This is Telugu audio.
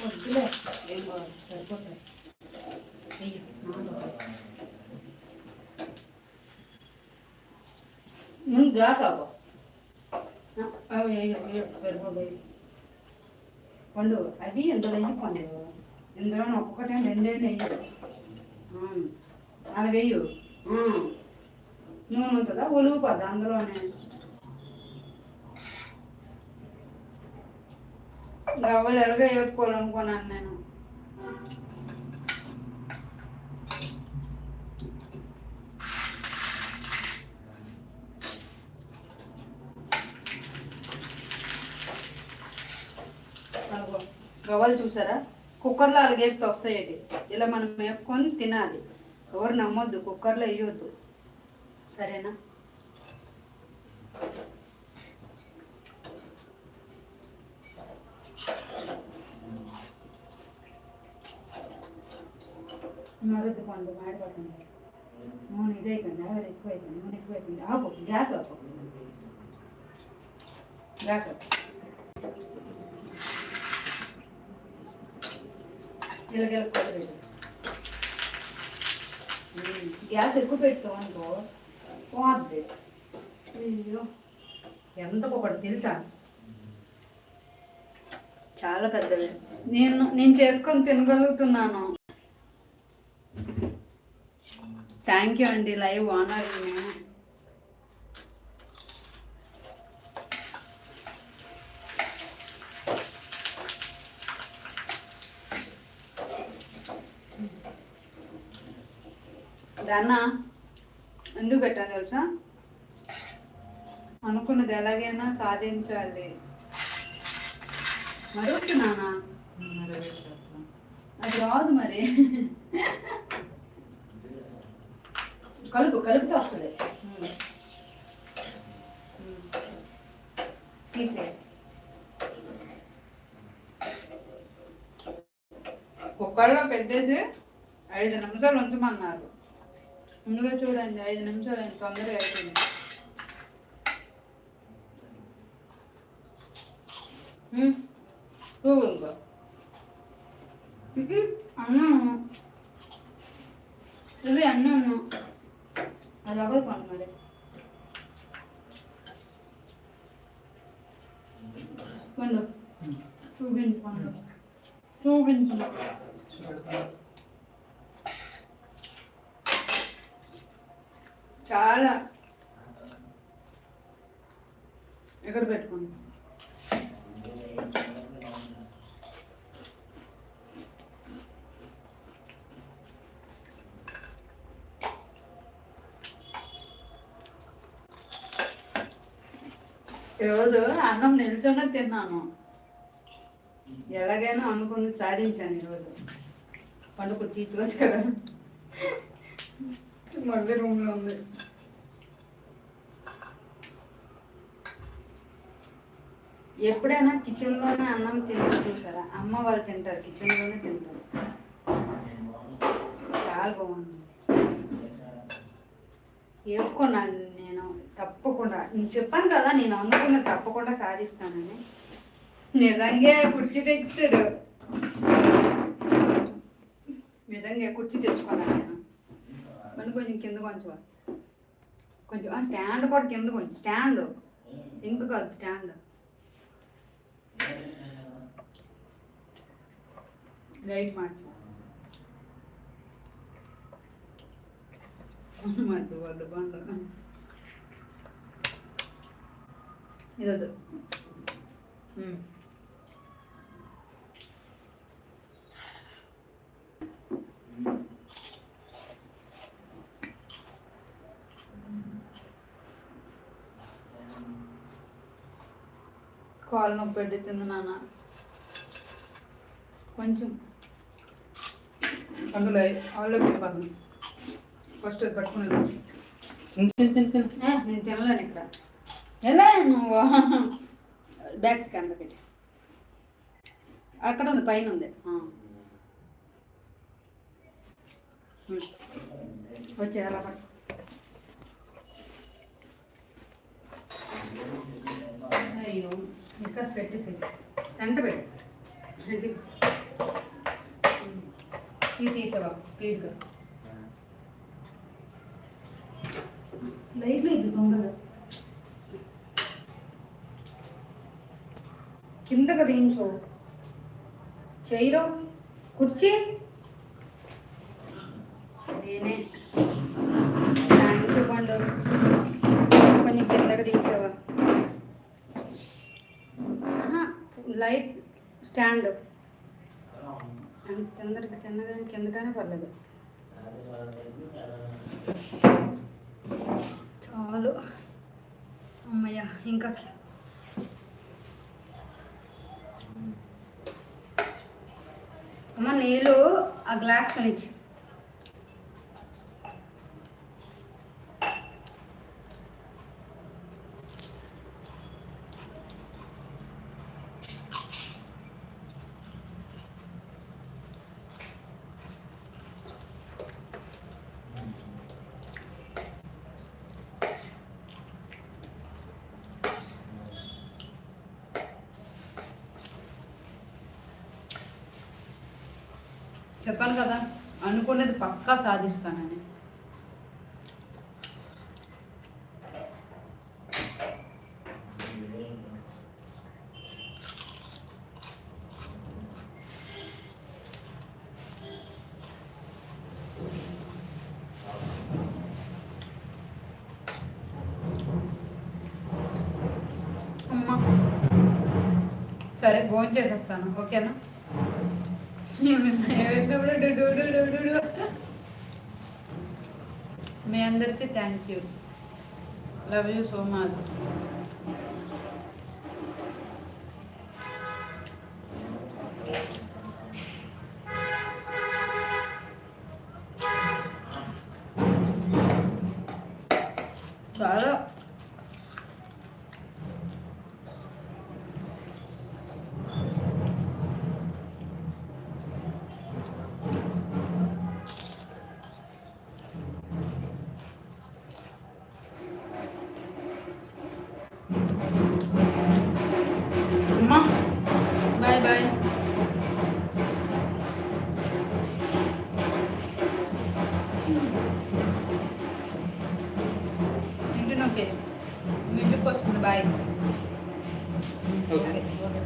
వద్దులే ఏం సరిపోతాయి ముందు గ్లాస్ అవ్వ. అవి సరిపోతాయి పండు అవి ఇందులో వేయి పండు? ఇందులో ఒక్కొక్కటే రెండే నెయ్యి అలా వేయు నూనె ఉంటుందా? ఒలుగు పద అందులోనే గవ్వలు ఎలాగో వేసుకోవాలనుకున్నాను నేను. గవ్వలు చూసారా? కుక్కర్లో అలాగేపుతూ వస్తాయి ఇలా మనం వేపుకొని తినాలి. ఎవరు నమ్మొద్దు కుక్కర్లో వేయొద్దు. సరేనా? మరొద్దు పండు మాడిపోతుంది నూనె ఇదైపోయింది ఆవిడ ఎక్కువ అయిపోయింది నూనె ఎక్కువ అయిపోయింది ఆపు గ్యాస్ ఆపు. గ్యాస్ ఆపు. కొట్టలేదు గ్యాస్ ఎక్కువ పెట్టావు అనుకో పోద్ది. అయ్యో ఎంత ఒకటి తెలుసా? చాలా పెద్దవి. నేను నేను చేసుకొని తినగలుగుతున్నాను. థ్యాంక్ యూ అండి లైవ్ ఓనర్ నేను దాన్న ఎందుకు పెట్టాను తెలుసా? అనుకున్నది ఎలాగైనా సాధించాలి. మరుగుతున్నానా అది రాదు మరి. కలుపు కలుపుతో వస్తుంది. కుక్కర్లో పెట్టేసి ఐదు నిమిషాలు ఉంచమన్నారు. ఇందులో చూడండి ఐదు నిమిషాలు అయింది తొందరగా అయిపోయింది. ఉమ్, చూడు ఇంకో ఉహు, అన్నం ఇవి అన్నం అది అవ్వదు పండు మరి పండు చూపించు పండు చూపించు చాలా ఎక్కడ పెట్టుకోండి ఈరోజు అన్నం నిల్చొని తిన్నాను. ఎలాగైనా అనుకుని సాధించాను ఈరోజు. పండుగ తీసుకోవచ్చు కదా. మళ్ళీ రూమ్లో ఉంది. ఎప్పుడైనా కిచెన్లోనే అన్నం తింటారు కదా అమ్మ వాళ్ళు తింటారు కిచెన్లోనే తింటారు. చాలా బాగుంది. ఏపుకున్నాను నేను తప్పకుండా. నేను చెప్పాను కదా నేను అనుకున్న తప్పకుండా సాధిస్తానని. నిజంగా కుర్చీ తెచ్చాడు. నిజంగా కుర్చీ తెచ్చుకోవాలి నేను. మళ్ళీ కొంచెం కింద కొంచెం. కొంచెం స్టాండ్ కూడా కింద కొంచెం. స్టాండ్. సింక్ కాదు స్టాండ్. లైట్ మార్చు. మార్చు వాళ్ళు బండ ఇదొద్దు. కాలు నొప్పి పెడుతుంది నాన్న. కొంచెం అందులో ఆల్లోకి వెళ్ళిపోతాను ఫస్ట్ పట్టుకుని నేను తినలేను ఇక్కడ. ఎలా నువ్వు? బ్యాక్ కెమెరా పెట్టి. అక్కడ ఉంది పైన ఉంది. వచ్చే అలా పట్టు అయ్యో ఇంకా పెట్టేసి వెంట పెట్టు. ఇది తీసేవా? స్పీడ్గా. లైట్ లేదు తొందరగా. కిందకు దించు. చేయరు కుర్చీ. నేనే. థ్యాంక్ యూ పండు కొంచెం కిందకు దించావా. Light stand. తొందరగా తిన్నగా కిందగానే పర్లేదు. చాలు. అమ్మయ్య ఇంకా అమ్మ నీళ్ళు ఆ గ్లాస్ కనిచ్చు చెప్పాను కదా అనుకునేది పక్కా సాధిస్తానని. అమ్మా. సరే భోజనం చేసేస్తాను ఓకేనా? మీ అందరికీ thank you love you so much చాలా